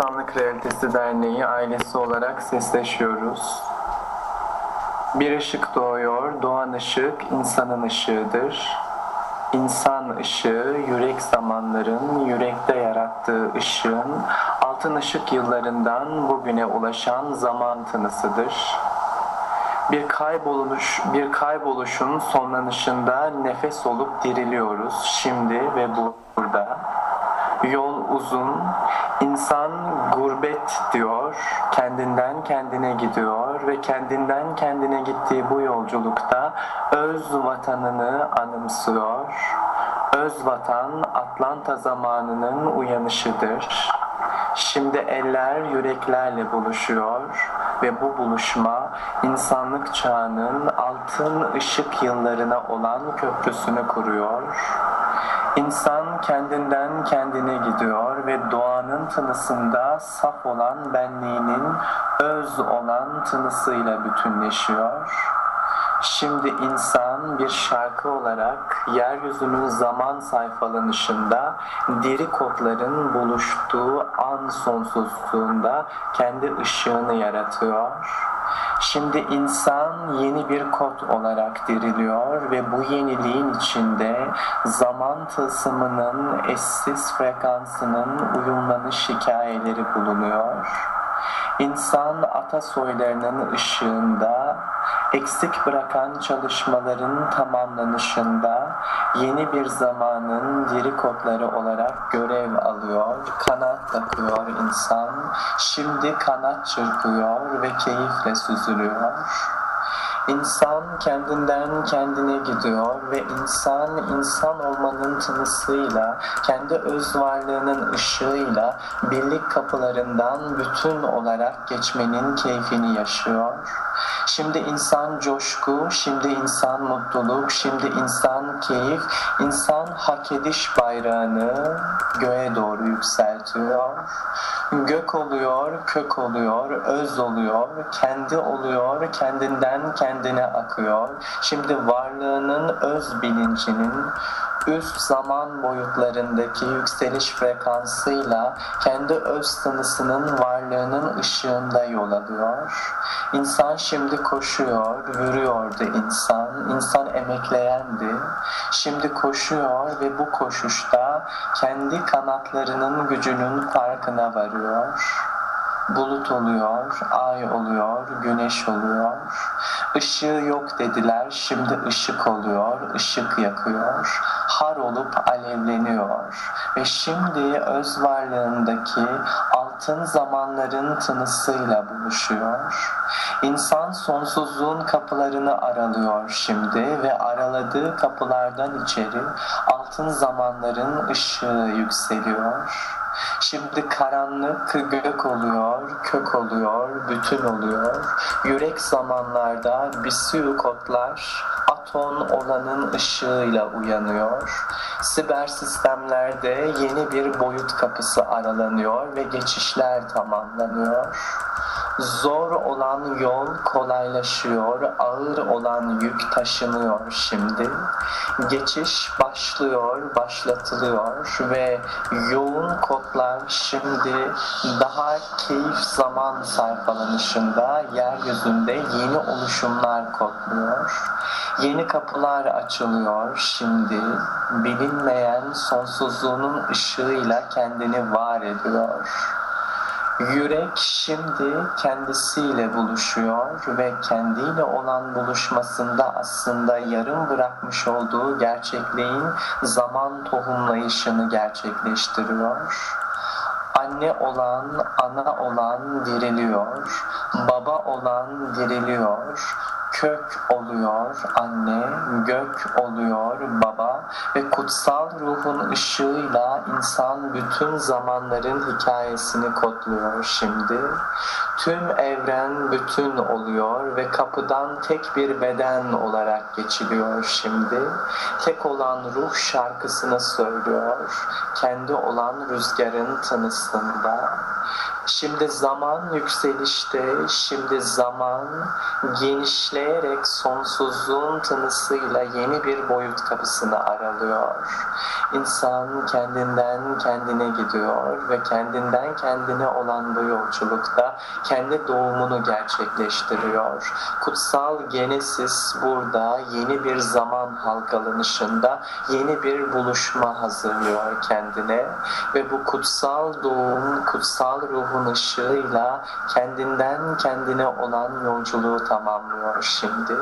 İnsanlık Realitesi Derneği ailesi olarak sesleşiyoruz. Bir ışık doğuyor, doğan ışık insanın ışığıdır. İnsan ışığı, yürek zamanların yürekte yarattığı ışığın altın ışık yıllarından bugüne ulaşan zaman tınısıdır. Bir kayboluş, bir kayboluşun sonlanışında nefes olup diriliyoruz şimdi ve burada. Yol uzun, insan gurbet diyor, kendinden kendine gidiyor ve kendinden kendine gittiği bu yolculukta öz vatanını anımsıyor. Öz vatan Atlanta zamanının uyanışıdır. Şimdi eller yüreklerle buluşuyor ve bu buluşma insanlık çağının altın ışık yıllarına olan köprüsünü kuruyor. İnsan kendinden kendine gidiyor ve doğanın tınısında saf olan benliğinin öz olan tınısıyla bütünleşiyor. Şimdi insan bir şarkı olarak yeryüzünün zaman sayfalanışında diri kodların buluştuğu an sonsuzluğunda kendi ışığını yaratıyor. Şimdi insan yeni bir kod olarak diriliyor ve bu yeniliğin içinde zaman tılsımının eşsiz frekansının uyumlanış hikayeleri bulunuyor. İnsan atasoylarının ışığında eksik bırakan çalışmaların tamamlanışında yeni bir zamanın diri kodları olarak görev alıyor, kanat takıyor insan, şimdi kanat çırpıyor ve keyifle süzülüyor. İnsan kendinden kendine gidiyor ve insan insan olmanın tınısıyla, kendi öz varlığının ışığıyla birlik kapılarından bütün olarak geçmenin keyfini yaşıyor. Şimdi insan coşku, şimdi insan mutluluk, şimdi insan keyif, insan hak ediş bayrağını göğe doğru yükseltiyor. Gök oluyor, kök oluyor, öz oluyor, kendi oluyor, kendinden kendine akıyor. Şimdi varlığının öz bilincinin üst zaman boyutlarındaki yükseliş frekansıyla kendi öz tınısının varlığının ışığında yol alıyor. İnsan şimdi koşuyor, yürüyordu insan. İnsan emekleyendi. Şimdi koşuyor ve bu koşuşta kendi kanatlarının gücünün farkına varıyor. Bulut oluyor, ay oluyor, güneş oluyor. Işığı yok dediler, şimdi ışık oluyor, ışık yakıyor. Har olup alevleniyor. Ve şimdi öz varlığındaki altın zamanların tınısıyla buluşuyor. İnsan sonsuzluğun kapılarını aralıyor şimdi ve araladığı kapılardan içeri altın zamanların ışığı yükseliyor. Şimdi karanlık gök oluyor, kök oluyor, bütün oluyor. Yürek zamanlarda bisiyu kodlar aton olanın ışığıyla uyanıyor. Siber sistemlerde yeni bir boyut kapısı aralanıyor ve geçişler tamamlanıyor. Zor olan yol kolaylaşıyor, ağır olan yük taşınıyor şimdi. Geçiş başlıyor, başlatılıyor ve yoğun kodlar şimdi daha keyif zaman sayfalanışında yeryüzünde yeni oluşumlar kodluyor. Yeni kapılar açılıyor şimdi. Bilinmeyen sonsuzluğunun ışığıyla kendini var ediyor. Yürek şimdi kendisiyle buluşuyor ve kendiyle olan buluşmasında aslında yarım bırakmış olduğu gerçekliğin zaman tohumlayışını gerçekleştiriyor. Anne olan, ana olan diriliyor. Baba olan diriliyor kök oluyor anne, gök oluyor baba ve kutsal ruhun ışığıyla insan bütün zamanların hikayesini kodluyor şimdi. Tüm evren bütün oluyor ve kapıdan tek bir beden olarak geçiliyor şimdi. Tek olan ruh şarkısını söylüyor. Kendi olan rüzgarın tınısında. Şimdi zaman yükselişte, şimdi zaman genişleyerek sonsuzluğun tınısıyla yeni bir boyut kapısını aralıyor. İnsan kendinden kendine gidiyor ve kendinden kendine olan bu yolculukta kendi doğumunu gerçekleştiriyor. Kutsal Genesis burada yeni bir zaman halkalanışında yeni bir buluşma hazırlıyor kendine ve bu kutsal doğum, kutsal ruhun ışığıyla kendinden kendine olan yolculuğu tamamlıyor şimdi.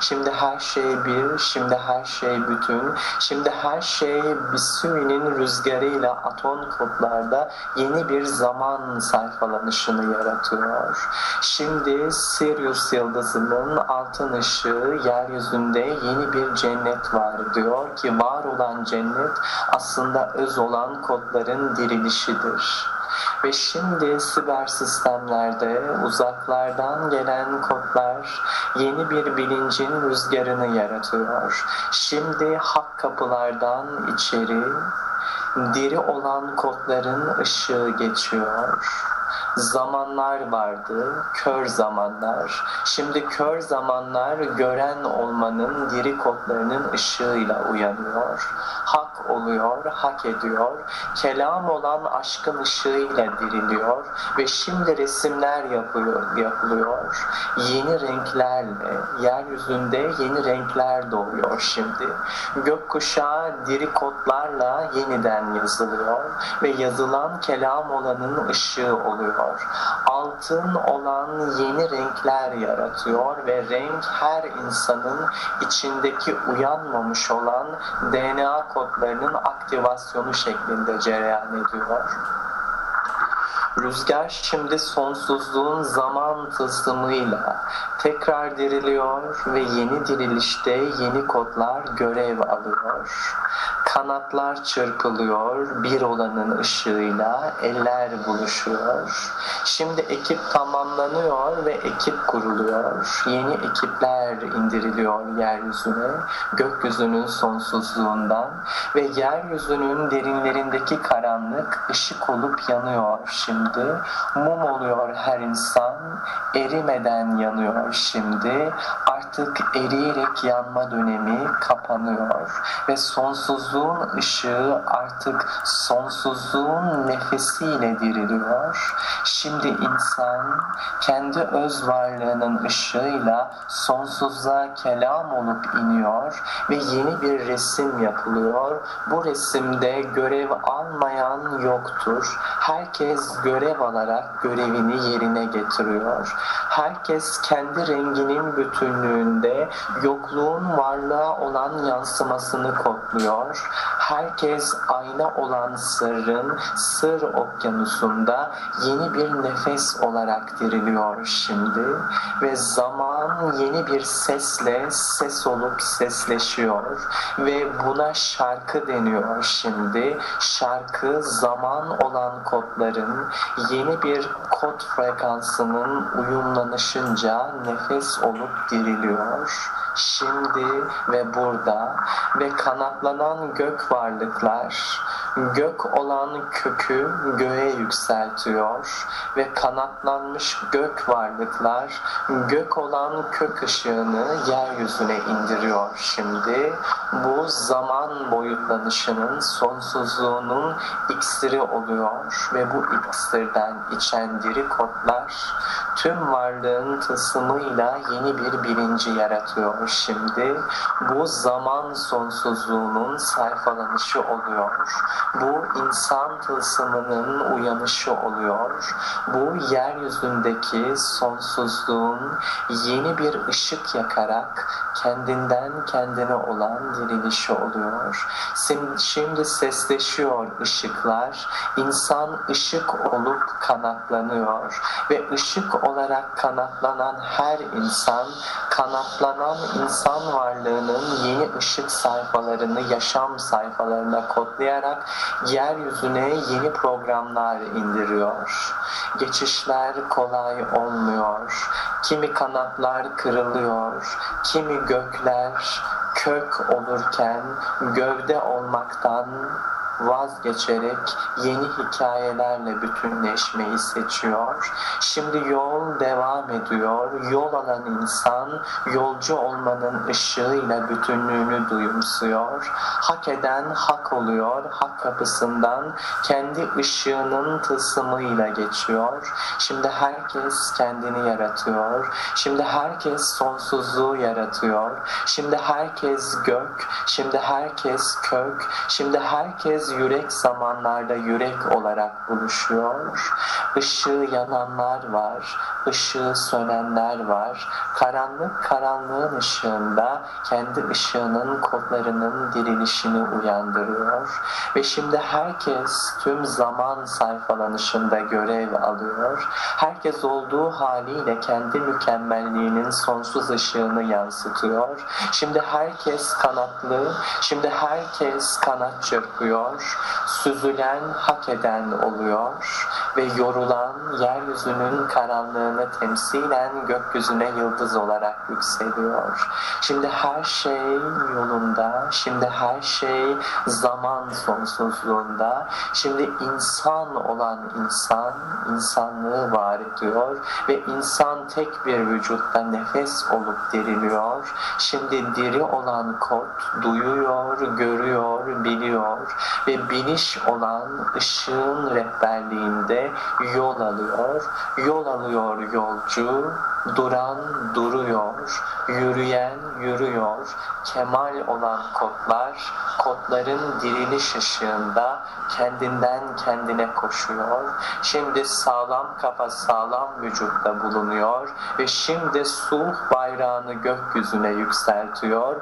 Şimdi her şey bir, şimdi her şey bütün, şimdi her şey Bisui'nin rüzgarıyla atom kodlarda yeni bir zaman sayfalanışını yaratıyor. Şimdi Sirius yıldızının altın ışığı yeryüzünde yeni bir cennet var diyor ki var olan cennet aslında öz olan kodların dirilişidir. Ve şimdi siber sistemlerde uzaklardan gelen kodlar yeni bir bilincin rüzgarını yaratıyor. Şimdi hak kapılardan içeri diri olan kodların ışığı geçiyor zamanlar vardı, kör zamanlar. Şimdi kör zamanlar gören olmanın diri kodlarının ışığıyla uyanıyor. Hak oluyor, hak ediyor. Kelam olan aşkın ışığıyla diriliyor ve şimdi resimler yapıyor, yapılıyor. Yeni renklerle, yeryüzünde yeni renkler doğuyor şimdi. Gökkuşağı diri kodlarla yeniden yazılıyor ve yazılan kelam olanın ışığı oluyor yaratıyor. Altın olan yeni renkler yaratıyor ve renk her insanın içindeki uyanmamış olan DNA kodlarının aktivasyonu şeklinde cereyan ediyor. Rüzgar şimdi sonsuzluğun zaman tılsımıyla tekrar diriliyor ve yeni dirilişte yeni kodlar görev alıyor. Kanatlar çırpılıyor bir olanın ışığıyla, eller buluşuyor. Şimdi ekip tamamlanıyor ve ekip kuruluyor. Yeni ekipler indiriliyor yeryüzüne, gökyüzünün sonsuzluğundan ve yeryüzünün derinlerindeki karanlık ışık olup yanıyor şimdi. Mum oluyor her insan, erimeden yanıyor şimdi. Artık eriyerek yanma dönemi kapanıyor ve sonsuzluğun ışığı artık sonsuzluğun nefesiyle diriliyor. Şimdi insan kendi öz varlığının ışığıyla sonsuzluğa kelam olup iniyor ve yeni bir resim yapılıyor. Bu resimde görev almayan yoktur. Herkes görev alarak görevini yerine getiriyor. Herkes kendi renginin bütünlüğünde yokluğun varlığa olan yansımasını kodluyor. Herkes ayna olan sırrın sır okyanusunda yeni bir nefes olarak diriliyor şimdi ve zaman yeni bir sesle ses olup sesleşiyor ve buna şarkı deniyor şimdi. Şarkı zaman olan kodların yeni bir kod frekansının uyumlanışınca nefes olup diriliyor şimdi ve burada ve kanatlanan gök varlıklar gök olan kökü göğe yükseltiyor ve kanatlanmış gök varlıklar gök olan kök ışığını yeryüzüne indiriyor şimdi. Bu zaman boyutlanışının sonsuzluğunun iksiri oluyor ve bu iksirden içen diri kodlar tüm varlığın tılsımıyla yeni bir bilinci yaratıyor şimdi. Bu zaman sonsuzluğunun sayfalanışı oluyor. Bu insan tılsımının uyanışı oluyor. Bu yeryüzündeki sonsuzluğun yeni bir ışık yakarak kendinden kendine olan dirilişi oluyor. Şimdi sesleşiyor ışıklar. İnsan ışık olup kanatlanıyor ve ışık olarak kanatlanan her insan kanatlanan insan varlığının yeni ışık sayfalarını yaşam sayfalarına kodlayarak yeryüzüne yeni programlar indiriyor. Geçişler kolay olmuyor. Kimi kanatlar kırılıyor, kimi gökler kök olurken gövde olmaktan vazgeçerek yeni hikayelerle bütünleşmeyi seçiyor. Şimdi yol devam ediyor. Yol alan insan yolcu olmanın ışığıyla bütünlüğünü duyumsuyor. Hak eden hak oluyor. Hak kapısından kendi ışığının tılsımıyla geçiyor. Şimdi herkes kendini yaratıyor. Şimdi herkes sonsuzluğu yaratıyor. Şimdi herkes gök. Şimdi herkes kök. Şimdi herkes yürek zamanlarda yürek olarak buluşuyor. Işığı yananlar var. ışığı sönenler var. Karanlık karanlığın ışığında kendi ışığının kodlarının dirilişini uyandırıyor. Ve şimdi herkes tüm zaman sayfalanışında görev alıyor. Herkes olduğu haliyle kendi mükemmelliğinin sonsuz ışığını yansıtıyor. Şimdi herkes kanatlı, şimdi herkes kanat çırpıyor. Süzülen hak eden oluyor ve yorulan yeryüzünün karanlığını temsilen gökyüzüne yıldız olarak yükseliyor. Şimdi her şey yolunda, şimdi her şey zaman sonsuzluğunda, şimdi insan olan insan, insanlığı var ediyor ve insan tek bir vücutta nefes olup diriliyor. Şimdi diri olan kod duyuyor, görüyor, biliyor ve biliş olan ışığın rehberliğinde yol alıyor. Yol alıyor yolcu, duran duruyor, yürüyen yürüyor. Kemal olan kodlar, kodların diriliş ışığında kendinden kendine koşuyor. Şimdi sağlam kafa sağlam vücutta bulunuyor ve şimdi sulh bayrağını gökyüzüne yükseltiyor.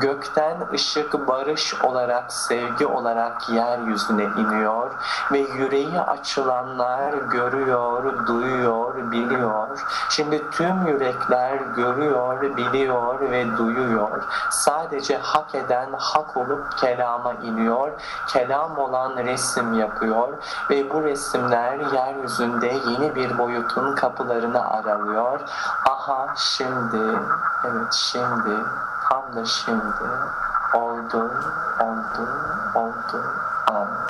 Gökten ışık barış olarak, sevgi olarak yeryüzüne iniyor ve yüreği açılanlar görüyor, duyuyor, biliyor. Şimdi tüm yürekler görüyor, biliyor ve duyuyor. Sadece hak eden hak olup kelama iniyor. Kelam olan resim yapıyor ve bu resimler yeryüzünde yeni bir boyutun kapılarını aralıyor. Aha şimdi, evet şimdi, tam da şimdi oldu, oldu, oldu. Amin.